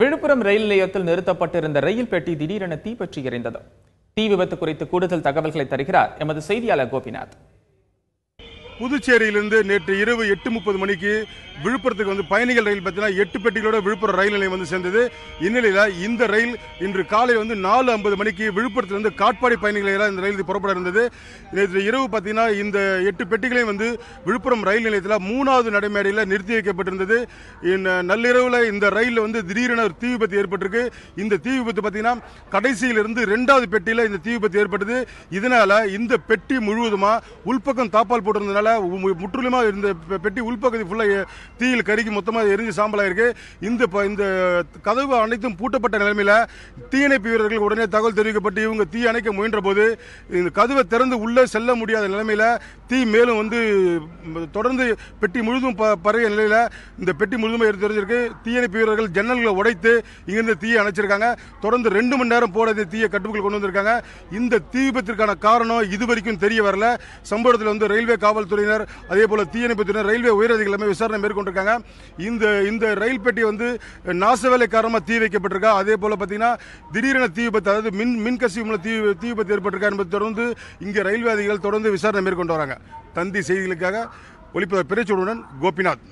விழுப்புரம் ரயில் நிலையத்தில் நிறுத்தப்பட்டிருந்த ரயில் பெட்டி திடீரென தீப்பற்றி எரிந்தது தீ விபத்து குறித்து கூடுதல் தகவல்களை தருகிறார் எமது செய்தியாளர் கோபிநாத். புதுச்சேரியிலிருந்து நேற்று இரவு எட்டு முப்பது மணிக்கு விழுப்புரத்துக்கு வந்து பயணிகள் ரயில் பார்த்தீங்கன்னா எட்டு பெட்டிகளோட விழுப்புரம் ரயில் நிலையம் வந்து சேர்ந்தது. இந்நிலையில் இந்த ரயில் இன்று காலை வந்து நாலு ஐம்பது மணிக்கு விழுப்புரத்திலிருந்து காட்பாடி பயணிகள் இந்த ரயில் புறப்பட இருந்தது. நேற்று இரவு பார்த்தீங்கன்னா இந்த எட்டு பெட்டிகளையும் வந்து விழுப்புரம் ரயில் நிலையத்தில் மூணாவது நடைமேடையில் நிறுத்தி வைக்கப்பட்டிருந்தது. இந்த நள்ளிரவில் இந்த ரயிலில் வந்து திடீரென ஒரு தீ விபத்து ஏற்பட்டிருக்கு. இந்த தீ விபத்து பார்த்தீங்கன்னா கடைசியிலிருந்து ரெண்டாவது பெட்டியில் இந்த தீ விபத்து ஏற்பட்டது. இதனால் இந்த பெட்டி முழுவதுமாக உள்பக்கம் தாப்பால் போட்டிருந்ததுனால மு- முற்றிலுமா இந்த பெட்டி உள்பகுதி ஃபுல்லாக தீயில் கருகி மொத்தமாக எரிஞ்சு சாம்பலாயிருக்கு. இந்த ப- இந்த கதவு அனைத்தும் பூட்டப்பட்ட நிலைமையில தீயணைப்பு வீரர்கள் உடனே தகவல் தெரிவிக்கப்பட்டு இவங்க தீ அணைக்க முயன்ற போது இந்த கதவை திறந்து உள்ளே செல்ல முடியாத நிலைமையில தீ மேலும் வந்து தொடர்ந்து பெட்டி முழுதும் ப- பரவிய நிலையில இந்த பெட்டி முழுதும் எடுத்து தெரிஞ்சிருக்கு தீயணைப்பு வீரர்கள் ஜன்னல்களை உடைத்து இங்கிருந்து தீயை அணைச்சிருக்காங்க. தொடர்ந்து ரெண்டு மணி நேரம் போட இந்த தீயை கட்டுக்குள் கொண்டு வந்திருக்காங்க. இந்த தீ விபத்திற்கான காரணம் இது வரைக்கும் தெரிய வரல. சம்பவத்தில் வந்து ரயில்வே காவல்துறை காவல்துறையினர் அதே போல தீயணைப்புத்துறையினர் ரயில்வே உயரதிகள் எல்லாமே விசாரணை மேற்கொண்டிருக்காங்க. இந்த இந்த ரயில் பெட்டி வந்து நாசவேலை காரணமாக தீ வைக்கப்பட்டிருக்கா? அதே போல பார்த்தீங்கன்னா திடீரென தீ விபத்து அதாவது மின் மின்கசிவு மூலம் தீ தீ விபத்து ஏற்பட்டிருக்கா என்பது தொடர்ந்து இங்கே ரயில்வே அதிகாரிகள் தொடர்ந்து விசாரணை மேற்கொண்டு வராங்க. தந்தி செய்திகளுக்காக ஒளிப்பதிவு பிறைச்சூடுடன் கோபிநாத்.